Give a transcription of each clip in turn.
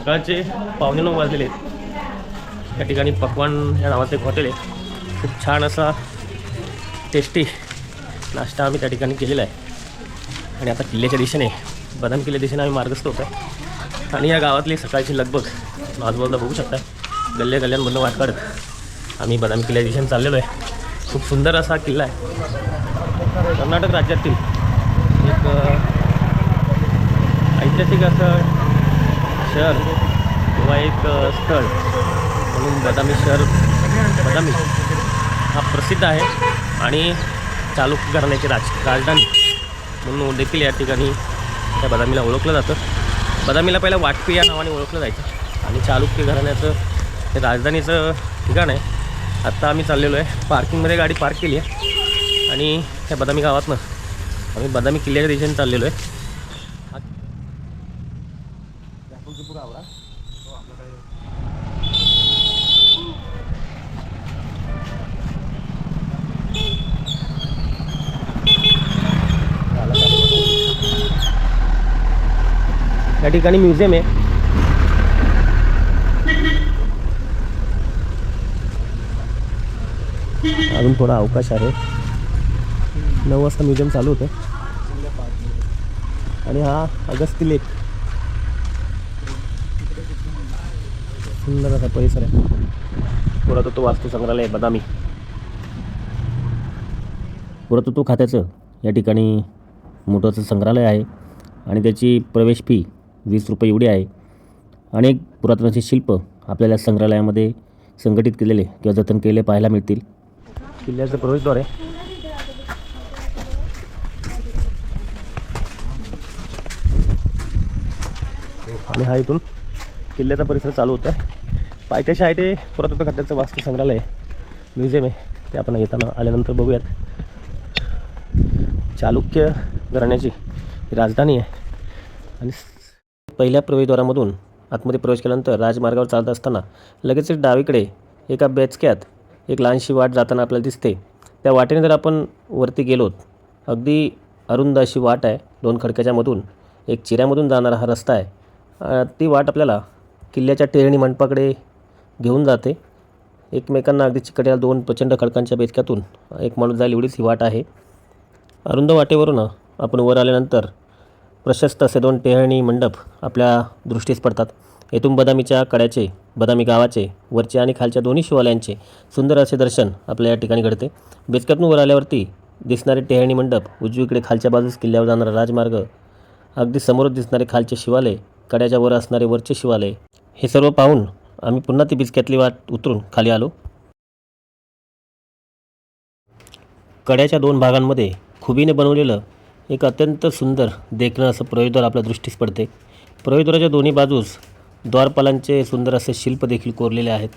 सकाळचे पावणे नऊ वाजलेले आहेत. या ठिकाणी पकवान या नावाचं एक हॉटेल आहे. खूप छान असा टेस्टी नाश्ता आम्ही त्या ठिकाणी केलेला आहे. आणि आता किल्ल्याच्या दिशेने बदाम किल्ल्या दिशेने आम्ही मार्गस्थ होतो आहे आणि या गावातली सकाळची लगबग आजूबाजूला बघू शकता गल्ल्या गल्ल्यांमधून वाट काढत आम्ही बदाम किल्ल्या दिशेने चाललेलो आहे. खूप सुंदर असा किल्ला आहे. कर्नाटक राज्यातील एक ऐतिहासिक असं शहर किंवा एक स्थळ म्हणून बदामी शहर बदामी हा प्रसिद्ध आहे आणि चालुक्य घराण्याची राज राजधानी म्हणून देखील या ठिकाणी त्या बदामीला ओळखलं जातं. बदामीला पहिला वाटपी या नावाने ओळखलं जायचं आणि चालुक्य घराण्याचं हे राजधानीचं ठिकाण आहे. आत्ता आम्ही चाललेलो आहे. पार्किंगमध्ये गाडी पार्क केली आहे आणि त्या बदामी गावातनं आम्ही बदामी किल्ल्याच्या दिशेने चाललेलो आहे या ठिकाणी म्युझियम आहे. अजून थोडा अवकाश आहे. नऊ वाजता म्युझियम चालू होतं. आणि हा अगस्ती लेक. सुंदर असा परिसर आहे. पुरातत्व वास्तू संग्रहालय बदामी. पुरातत्व खात्याचं या ठिकाणी मोठंसं संग्रहालय आहे. आणि त्याची प्रवेश फी वीस रुपये एवढी आहे. अनेक पुरातनाचे शिल्प आपल्याला संग्रहालयामध्ये संघटित केलेले किंवा जतन केलेले पाहायला मिळतील. किल्ल्याचं प्रवेशद्वार आहे. आणि हा इथून किल्ल्याचा परिसर चालू होता पायथ्याशी आहे ते पुरातत्व खात्याचं वास्तू संग्रहालय म्युझियम आहे. ते आपण येताना आल्यानंतर बघूयात. चालुक्य घराण्याची राजधानी आहे. आणि पहिल्या प्रवेशद्वारामधून आतमध्ये प्रवेश केल्यानंतर राजमार्गावर चालत असताना लगेचच डावीकडे एका बेचक्यात एक लहानशी वाट जाताना आपल्याला दिसते. त्या वाटेने जर आपण वरती गेलोत अगदी अरुंद अशी वाट आहे दोन खडक्याच्यामधून एक चिऱ्यामधून जाणारा हा रस्ता आहे. ती वाट आपल्याला किल्ल्याच्या टेरणी मंडपाकडे घेऊन जाते. एकमेकांना अगदी चिकट्या दोन प्रचंड खडकांच्या बेचक्यातून एक माणूस जाईल एवढीच ही वाट आहे. अरुंद वाटेवरून आपण वर आल्यानंतर प्रशस्त असे दोन टेहळणी मंडप आपल्या दृष्टीस पडतात. येथून बदामीच्या कड्याचे बदामी गावाचे वरचे आणि खालच्या दोन्ही शिवालयांचे सुंदर असे दर्शन आपल्या या ठिकाणी घडते. बेचक्यातून वर आल्यावरती दिसणारे टेहळणी मंडप उजवीकडे खालच्या बाजूस किल्ल्यावर जाणारा राजमार्ग अगदी समोर दिसणारे खालचे शिवालय कड्याच्या वर असणारे वरचे शिवालय हे सर्व पाहून आम्ही पुन्हा ती बिचक्यातली वाट उतरून खाली आलो. कड्याच्या दोन भागांमध्ये खुबीने बनवलेलं एक अत्यंत सुंदर देखणं असं प्रवेशद्वार आपल्या दृष्टीस पडते प्रवेशद्वाराच्या दोन्ही बाजूस द्वारपालांचे सुंदर असे शिल्प देखील कोरलेले आहेत.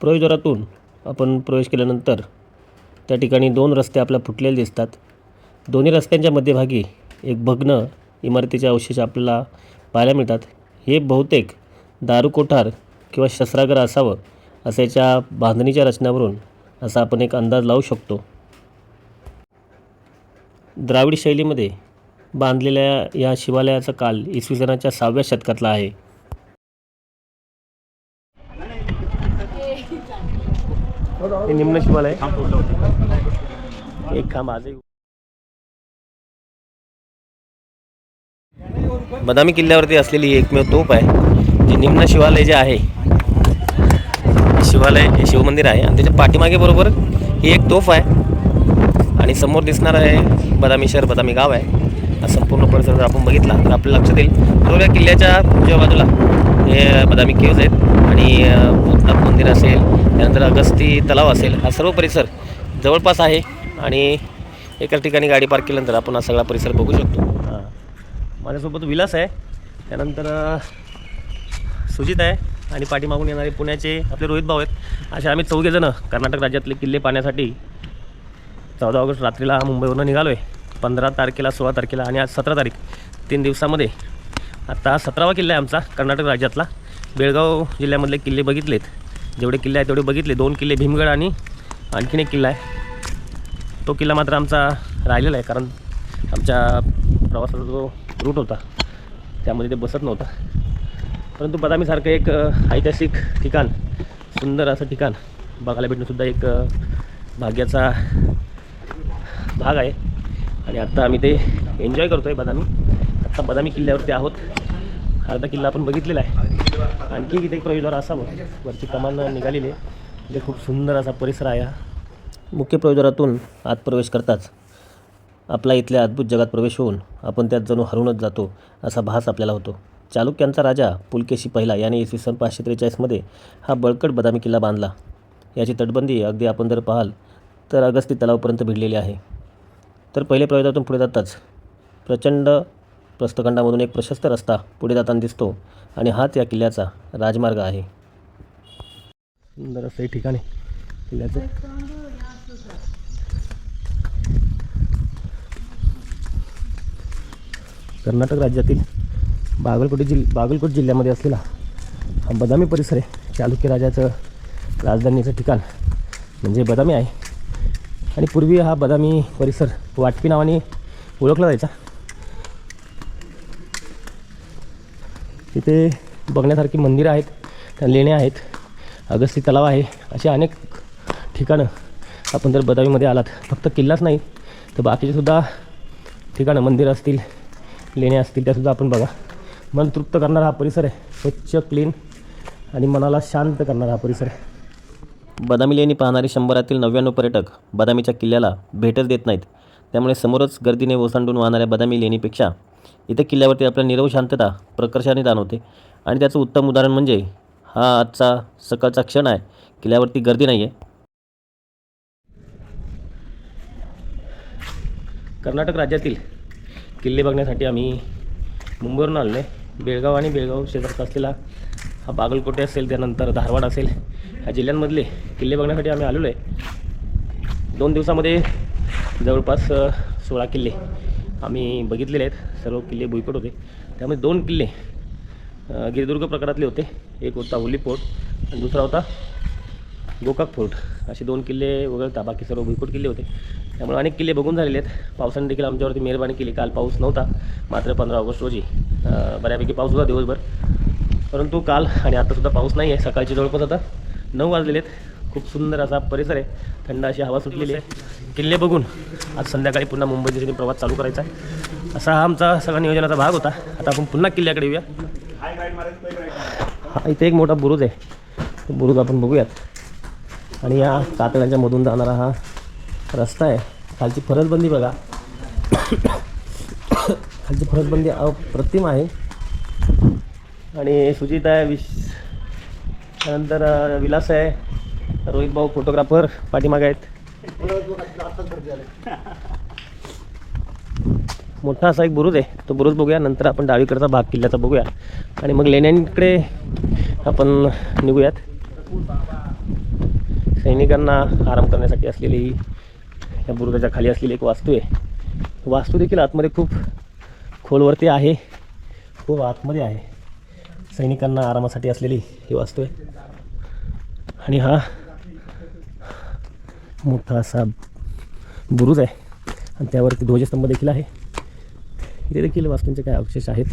प्रवेशद्वारातून आपण प्रवेश केल्यानंतर त्या ठिकाणी दोन रस्ते आपल्याला फुटलेले दिसतात. दोन्ही रस्त्यांच्या मध्यभागी एक भग्न इमारतीचे अवशेष आपल्याला पाहायला मिळतात. हे बहुतेक दारू कोठार किंवा शस्त्रागार असावं असं याच्या बांधणीच्या रचनावरून असा आपण एक अंदाज लावू शकतो. द्राविड शैलीमध्ये बांधलेल्या या शिवालयाचा काल इसवी सनाच्या सहाव्या शतकातला आहे. हे निम्न शिवालय. एक खांब आजही. बदामी किल्ल्यावरती असलेली एकमेव तोप आहे जे निम्न शिवालय जे आहे शिवालय हे शिवमंदिर आहे. आणि त्याच्या पाठीमागे बरोबर ही एक तोफ आहे. आणि समोर दिसणार आहे बदामी शहर बदामी गाव आहे. हा संपूर्ण परिसर जर आपण बघितला तर आपल्याला लक्षात येईल बरोबर या किल्ल्याच्या उजव्या बाजूला हे बदामी केव्ज आहेत. आणि अ, भूतनाथ मंदिर असेल त्यानंतर अगस्ती तलाव असेल हा सर्व परिसर जवळपास आहे. आणि एका ठिकाणी गाडी पार्क केल्यानंतर आपण हा सगळा परिसर बघू शकतो. हां. माझ्यासोबत विलास आहे. त्यानंतर सुजित आहे. आणि पाठीमागून येणारे पुण्याचे आपले रोहित भाऊ आहेत. असे आम्ही चौघेजणं कर्नाटक राज्यातले किल्ले पाहण्यासाठी चौदा ऑगस्ट रात्रीला मुंबईवरून निघालो आहे पंधरा तारखेला सोळा तारखेला आणि आज सतरा तारीख. तीन दिवसामध्ये. आता सतरावा किल्ला आहे आमचा कर्नाटक राज्यातला. बेळगाव जिल्ह्यामधले किल्ले बघितलेत. जेवढे किल्ले आहेत तेवढे बघितले. दोन किल्ले भीमगड आणि आणखीन एक किल्ला आहे. तो किल्ला मात्र आमचा राहिलेला आहे कारण आमच्या प्रवासाचा जो रूट होता त्यामध्ये ते बसत नव्हता. परंतु बदामीसारखं एक ऐतिहासिक ठिकाण सुंदर असं ठिकाण बघायला भेटणंसुद्धा एक भाग्याचा भाग आहे. आणि आत्ता आम्ही ते एन्जॉय करतो आहे बदामी. आत्ता बदामी किल्ल्यावरती आहोत. अर्धा किल्ला आपण बघितलेला आहे. आणखी इथे एक प्रवेशद्वार असावं. वरची कमान निघालेली आहे. म्हणजे खूप सुंदर असा परिसर आहे हा. मुख्य प्रवेशद्वारातून आत प्रवेश करताच आपला इथल्या अद्भुत जगात प्रवेश होऊन आपण त्यात जणू हरूनच जातो असा भास आपल्याला होतो. चालुक्यांचा राजा पुलकेशी पहिला याने इसवी सन पाचशे त्रेचाळीसमध्ये हा बळकट बदामी किल्ला बांधला. याची तटबंदी अगदी आपण जर पाहाल तर अगस्ती तलावपर्यंत भिडलेली आहे. तर पहिले प्रवेशातून पुढे जाताच प्रचंड प्रस्तखंडामधून एक प्रशस्त रस्ता पुढे जाताना दिसतो आणि हाच या किल्ल्याचा राजमार्ग आहे. सुंदर असं हे किल्ल्याचं. कर्नाटक राज्यातील बागलकोट जिल बागलकोट जिल्ह्यामध्ये असलेला हा बदामी परिसर आहे. चालुक्य राजाचं राजधानीचं ठिकाण म्हणजे बदामी आहे. आणि पूर्वी हा बदामी परिसर वाटपी नावाने ओळखला जायचा. तिथे बघण्यासारखी मंदिरं आहेत लेण्या आहेत अगस्ती तलाव आहे असे अनेक ठिकाणं आपण जर बदामीमध्ये आलात. फक्त किल्लाच नाही तर बाकीचेसुद्धा ठिकाणं मंदिरं असतील लेण्या असतील त्यासुद्धा आपण बघा. मन तृप्त करणारा हा परिसर आहे. स्वच्छ क्लीन आणि मनाला शांत करणारा हा परिसर आहे. बदामी लेणी पाहणारे शंभरातील नव्याण्णव पर्यटक बदामीच्या किल्ल्याला भेटच देत नाहीत. त्यामुळे समोरच गर्दीने ओसांडून वाहणाऱ्या बदामी लेणीपेक्षा इथे किल्ल्यावरती आपल्या निरव शांतता प्रकर्षाने जाणवते. आणि त्याचं उत्तम उदाहरण म्हणजे हा आजचा सकाळचा क्षण आहे. किल्ल्यावरती गर्दी नाही आहे कर्नाटक राज्यातील किल्ले बघण्यासाठी आम्ही मुंबईवरून आलो आहे. बेळगाव आणि बेळगाव शेजारचा असलेला हा बागलकोटे असेल त्यानंतर धारवाड असेल ह्या जिल्ह्यांमधले किल्ले बघण्यासाठी आम्ही आलेलो आहे. दोन दिवसामध्ये जवळपास सोळा किल्ले आम्ही बघितलेले आहेत. सर्व किल्ले भुईकोट होते. त्यामध्ये दोन किल्ले गिरदुर्ग गिरिदुर्ग प्रकारातले होते. एक होता होली फोर्ट आणि दुसरा होता गोकाक फोर्ट असे दोन किल्ले वगळता बाकी सर्व भुईकोट किल्ले होते. त्यामुळे अनेक किल्ले बघून झालेले आहेत. पावसाने देखील आमच्यावरती मेहरबानी केली. काल पाऊस नव्हता मात्र पंधरा ऑगस्ट रोजी बऱ्यापैकी पाऊस होता दिवसभर. परंतु काल आणि आतासुद्धा पाऊस नाही आहे सकाळची जवळपास आता नऊ वाजलेले आहेत. खूप सुंदर असा परिसर आहे. थंड अशी हवा सुटलेली आहे. किल्ले बघून आज संध्याकाळी पुन्हा मुंबई दिशेने प्रवास चालू करायचा आहे. असा हा आमचा सगळा नियोजनाचा भाग होता. आता आपण पुन्हा किल्ल्याकडे येऊया. हा इथे एक मोठा बुरुज आहे. तो बुरुज आपण बघूयात. आणि या कातळ्यांच्या मधून जाणारा हा रस्ता आहे. खालची फरसबंदी बघा. खालची फरसबंदी अप्रतिम आहे. आणि सुजित आहे विश त्यानंतर विलास आहे. रोहित भाऊ फोटोग्राफर पाठीमागे आहेत. मोठा असा एक बुरुज आहे. तो बुरुज बघूया. नंतर आपण डावीकडचा भाग किल्ल्याचा बघूया. आणि मग लेण्यांकडे आपण निघूयात. सैनिकांना आराम करण्यासाठी असलेली ही या बुरुजाच्या खाली असलेली एक वास्तू आहे. वास्तू देखील आतमध्ये खूप खोलवरती आहे. खूप आतमध्ये आहे. सैनिकांना आरामासाठी असलेली ही वास्तू आहे. आणि हा मोठा असा बुरुज आहे. आणि त्यावरती ध्वजस्तंभ देखील आहे. इथे देखील वास्तूंचे काय अवशेष आहेत?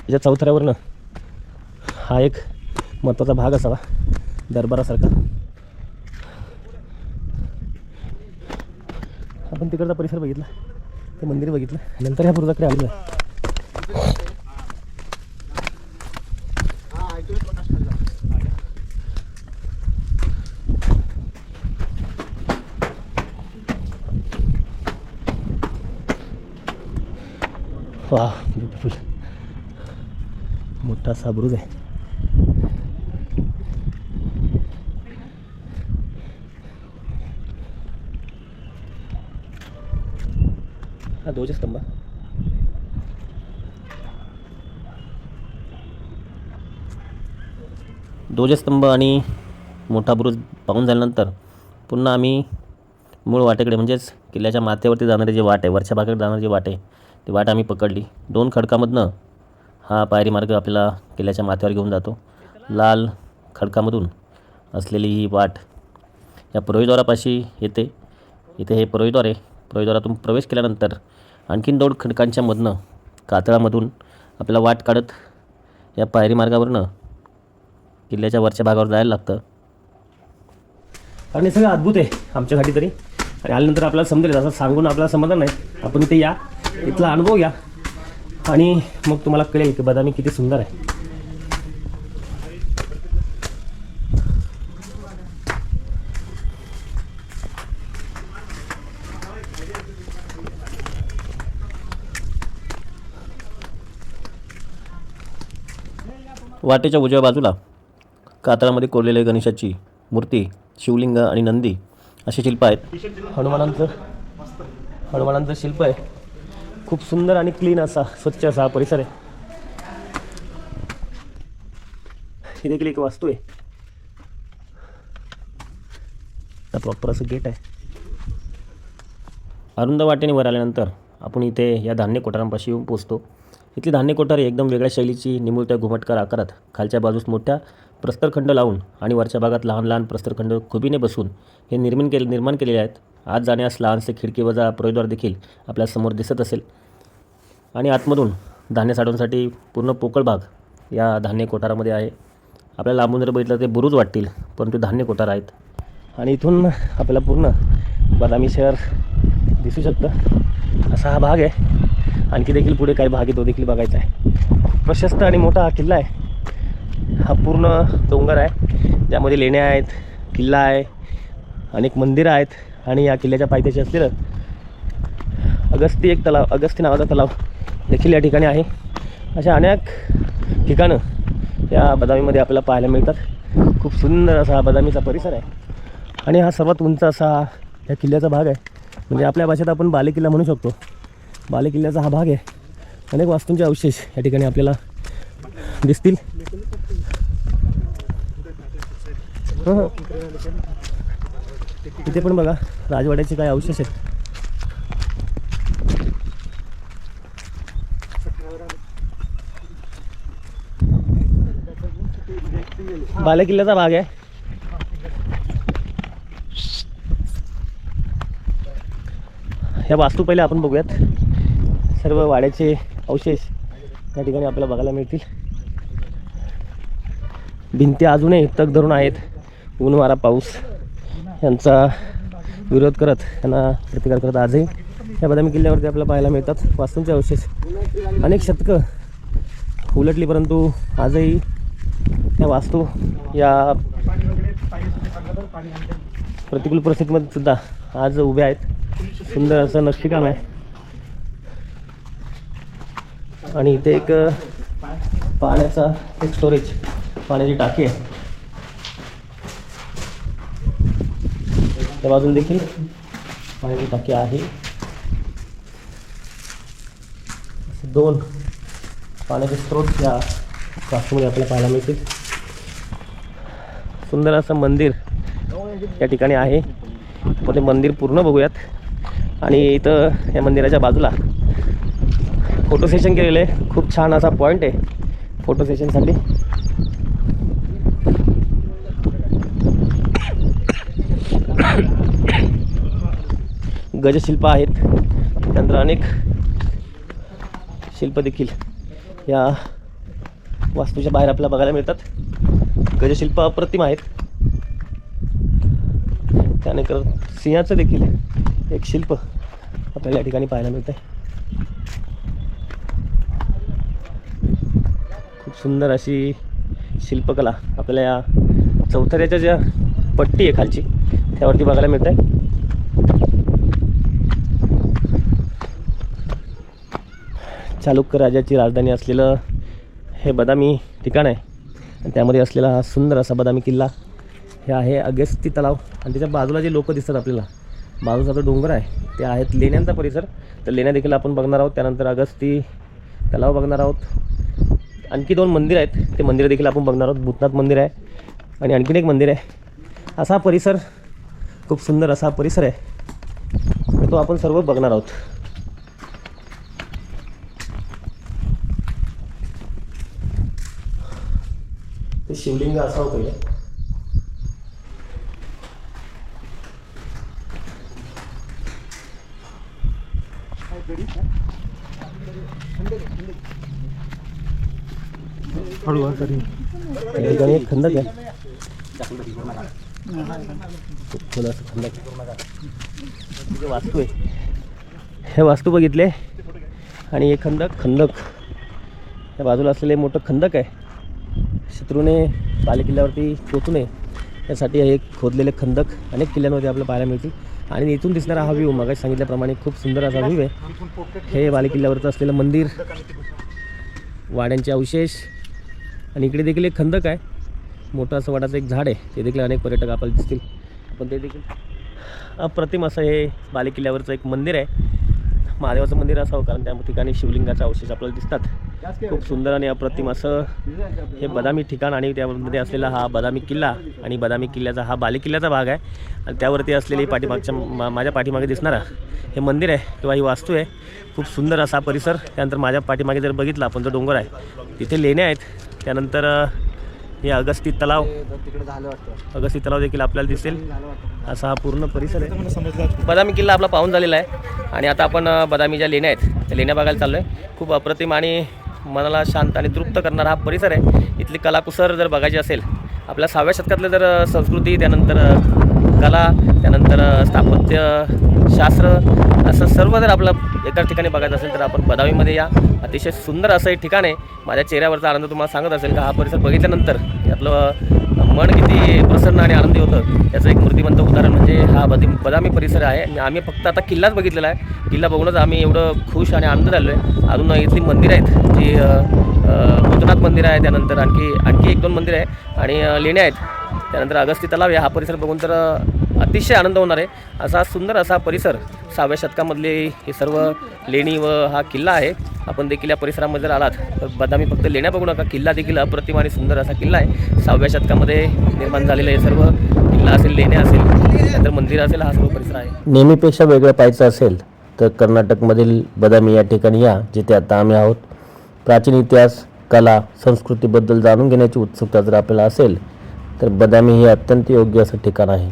याच्या चौथऱ्यावरनं हा एक महत्त्वाचा भाग असावा. दरबारासारखा. आपण तिकडचा परिसर बघितला. ते मंदिर बघितलं. नंतर ह्या बुरुजाकडे आलेलो आहे वा ब्युटिफुल मोठा ब्रुज आहे. हा ध्वजस्तंभ आणि मोठा बुरुज पाहून झाल्यानंतर पुन्हा आम्ही मूळ वाटेकडे म्हणजेच किल्ल्याच्या माथ्यावरती जाणारे जे वाट आहे वरच्या भागाकडे जाणारी जी वाट आहे ती वाट आम्ही पकडली. दोन खडकामधनं हा पायरी मार्ग आपल्याला किल्ल्याच्या माथ्यावर घेऊन जातो. लाल खडकामधून असलेली ही वाट या प्रवेशद्वारापाशी येते. इथे हे प्रवेशद्वार आहे. प्रवेशद्वारातून प्रवेश केल्यानंतर आणखीन दोन खडकांच्या मधनं कातळामधून आपल्याला वाट काढत या पायरी मार्गावरनं किल्ल्याच्या वरच्या भागावर जायला लागतं. आणि हे सगळं अद्भुत आहे आमच्यासाठी तरी. आणि आल्यानंतर आपल्याला समजेल असं सांगून आपल्याला समजणार नाही. आपण इथे या इथला अनुभव घ्या. आणि मग तुम्हाला कळेल की बदामी किती सुंदर आहे. वाटेच्या उजव्या बाजूला कातळामध्ये कोरलेल्या गणेशाची मूर्ती शिवलिंग आणि नंदी अशी शिल्प आहेत. हनुमानांचं हनुमानांचं शिल्प आहे. खूप सुंदर आणि क्लीन असा स्वच्छ असा हा परिसर आहे. ही देखील एक वास्तू आहे. प्रॉपर असं गेट आहे. अरुंद वाटेने वर आल्यानंतर आपण इथे या धान्य कोठारांपाशी येऊन पोचतो इथली धान्य कोठारी एकदम वेगळ्या शैलीची निमुळत्या घुमटकार आकारात खालच्या बाजूस मोठ्या प्रस्तरखंड लावून आणि वरच्या भागात लहान लहान प्रस्तरखंड खुबीने बसून हे निर्माण केले निर्माण केलेले आहेत. आत जाण्यास लहानसे खिडकी वजा प्रवेशद्वार देखील आपल्यासमोर दिसत असेल. आणि आतमधून धान्य साठवण्यासाठी पूर्ण पोकळ भाग या धान्य कोठारामध्ये आहे. आपल्याला लांबून जर बघितलं ते बुरुज वाटतील परंतु धान्य कोठार आहेत. आणि इथून आपल्याला पूर्ण बदामी शहर दिसू शकतं. असा हा भाग आहे. आणखी देखील पुढे काही भाग आहे तो देखील बघायचा आहे. प्रशस्त आणि मोठा हा किल्ला आहे. हा पूर्ण डोंगर आहे ज्यामध्ये लेण्या आहेत किल्ला आहे अनेक मंदिरं आहेत आणि या किल्ल्याच्या पायथ्याशी असलेलं अगस्ती एक तलाव अगस्ती नावाचा तलाव देखील या ठिकाणी आहे. अशा अनेक ठिकाणं या बदामीमध्ये आपल्याला पाहायला मिळतात. खूप सुंदर असा हा बदामीचा परिसर आहे. आणि हा सर्वात उंच असा या किल्ल्याचा भाग आहे. म्हणजे आपल्या भाषेत आपण बालेकिल्ला म्हणू शकतो. बालेकिल्ल्याचा हा भाग आहे. अनेक वास्तूंचे अवशेष या ठिकाणी आपल्याला दिसतील. तिथे इथे पण बघा राजवाड्याचे काय अवशेष आहेत. बालेकिल्ल्याचा भाग आहे. ह्या वास्तू पहिले आपण बघूयात. सर्व वाड्याचे अवशेष या ठिकाणी आपल्याला बघायला मिळतील. भिंती अजूनही तग धरून आहेत. ऊन वारा पाऊस यांचा विरोध करत यांना प्रतिकार करत आजही या बदामी किल्ल्यावरती आपल्याला पाहायला मिळतात. वास्तूंचे अवशेष अनेक शतकं उलटली परंतु आजही त्या वास्तू या प्रतिकूल परिस्थितीमध्ये सुद्धा आज उभ्या आहेत. सुंदर असं नक्षीकाम आहे. आणि इथे एक पाण्याचा एक स्टोरेज पाण्याची टाकी आहे. त्या बाजून देखील पाण्याची टाकी आहे. दोन पाण्याचे स्रोत या वास्तूमध्ये आपल्याला पाहायला मिळतील. सुंदर असं मंदिर या ठिकाणी आहे. आपण ते मंदिर पूर्ण बघूयात. आणि इथं या मंदिराच्या बाजूला फोटो सेशन केलेलं आहे. खूप छान असा पॉईंट आहे. फोटो सेशनसाठी. गजशिल्प आहेत. त्यानंतर अनेक शिल्प देखील या वास्तूच्या बाहेर आपल्याला बघायला मिळतात. गजशिल्प अप्रतिम आहेत. त्यानंतर सिंहाचं देखील एक शिल्प आपल्याला या ठिकाणी पाहायला मिळतं आहे खूप सुंदर अशी शिल्पकला आपल्याला या चौथऱ्याच्या ज्या पट्टी आहे खालची त्यावरती बघायला मिळत आहे चालुक्य राजाची राजधानी असलेलं हे बदामी ठिकाण आहे. आणि त्यामध्ये असलेला हा सुंदर असा बदामी किल्ला हे आहे अगस्ती तलाव. आणि त्याच्या बाजूला जे लोक दिसतात आपल्याला बाजूचा जो डोंगर आहे ते आहेत लेण्यांचा परिसर. तर लेण्या देखील आपण बघणार आहोत. त्यानंतर अगस्ती तलाव बघणार आहोत. आणखी दोन मंदिर आहेत. ते मंदिरं देखील आपण बघणार आहोत. भूतनाथ मंदिर आहे आणि आणखीन एक मंदिर आहे. असा परिसर खूप सुंदर असा परिसर आहे. तो आपण सर्व बघणार आहोत. ते शिवलिंग असा पहिले त्या ठिकाणी एक खंदक आहे. खोल असं वास्तू आहे. हे वास्तू बघितले. आणि हे खंदक खंदक त्या बाजूला असलेले मोठं खंदक आहे. शत्रूने बालेकिल्ल्यावरती पोचू नये. त्यासाठी हे खोदलेले खंदक अनेक किल्ल्यांमध्ये आपल्याला पाहायला मिळतील. आणि इथून दिसणारा हा व्ह्यू मगाशी सांगितल्याप्रमाणे खूप सुंदर असा व्ह्यू आहे. हे बालेकिल्ल्यावरचं असलेलं मंदिर. वाड्यांचे अवशेष. आणि इकडे देखील एक खंदक आहे. मोठं असं वाटाचं एक झाड आहे. ते देखील अनेक पर्यटक आपल्याला दिसतील. पण ते देखील अप्रतिम असं हे बालेकिल्ल्यावरचं एक मंदिर आहे. महादेवाचं मंदिर असावं कारण त्या ठिकाणी शिवलिंगाचा अवशेष आपल्याला दिसतात. खूप सुंदर आणि अप्रतिम असं हे बदामी ठिकाण आणि त्यामध्ये असलेला हा बदामी किल्ला आणि बदामी किल्ल्याचा हा बालेकिल्ल्याचा भाग आहे. आणि त्यावरती असलेली पाठीमागच्या मा माझ्या पाठीमागे दिसणारा हे मंदिर आहे किंवा ही वास्तू आहे. खूप सुंदर असा परिसर. त्यानंतर माझ्या पाठीमागे जर बघितला आपण जो डोंगर आहे तिथे लेण्या आहेत. त्यानंतर हे अगस्ती तलाव. अगस्ती तलाव देखील आपल्याला दिसेल. असा हा पूर्ण परिसर आहे. बदामी किल्ला आपला पाहून झालेला आहे. आणि आता आपण बदामी ज्या लेण्या आहेत त्या लेण्या बघायला चाललो आहे खूप अप्रतिम आणि मनाला शांत आणि तृप्त करणारा हा परिसर आहे. इथली कलाकुसर जर बघायची असेल आपल्या सहाव्या शतकातलं जर संस्कृती त्यानंतर कला त्यानंतर स्थापत्य शास्त्र असं सर्व जर आपलं एकाच ठिकाणी बघायचं असेल तर आपण बदामीमध्ये या. अतिशय सुंदर असं एक ठिकाण आहे. माझ्या चेहऱ्यावरचा आनंद तुम्हाला सांगत असेल का? हा परिसर बघितल्यानंतर आपलं मन किती प्रसन्न आणि आनंदी होतं. याचं एक मूर्तिमंत उदाहरण म्हणजे हा बदी बदामी परिसर आहे. आणि आम्ही फक्त आता किल्लाच बघितलेला आहे. किल्ला बघूनच आम्ही एवढं खुश आणि आनंद झालो आहे अजून इथली मंदिरं आहेत जी भूतनाथ मंदिर आहे. त्यानंतर आणखी आणखी एक दोन मंदिरं आहे आणि लेण्या आहेत. त्यानंतर अगस्ती तलाव या हा परिसर बघून तर अतिशय आनंद होणार आहे. असा सुंदर असा परिसर सहाव्या शतकामधले हे सर्व लेणी व हा किल्ला आहे. आपण देखील या परिसरामध्ये जर आलात तर बदामी फक्त लेण्या बघू नका. किल्ला देखील अप्रतिम आणि सुंदर असा किल्ला आहे. सहाव्या शतकामध्ये निर्माण झालेलं हे सर्व किल्ला असेल लेण्या असेल त्यानंतर मंदिर असेल हा सर्व परिसर आहे. नेहमीपेक्षा वेगळं पाहायचं असेल तर कर्नाटकमधील बदामी या ठिकाणी या जिथे आता आम्ही आहोत. प्राचीन इतिहास कला संस्कृतीबद्दल जाणून घेण्याची उत्सुकता जर आपल्याला असेल तर बदामी हे अत्यंत योग्य असं ठिकाण आहे.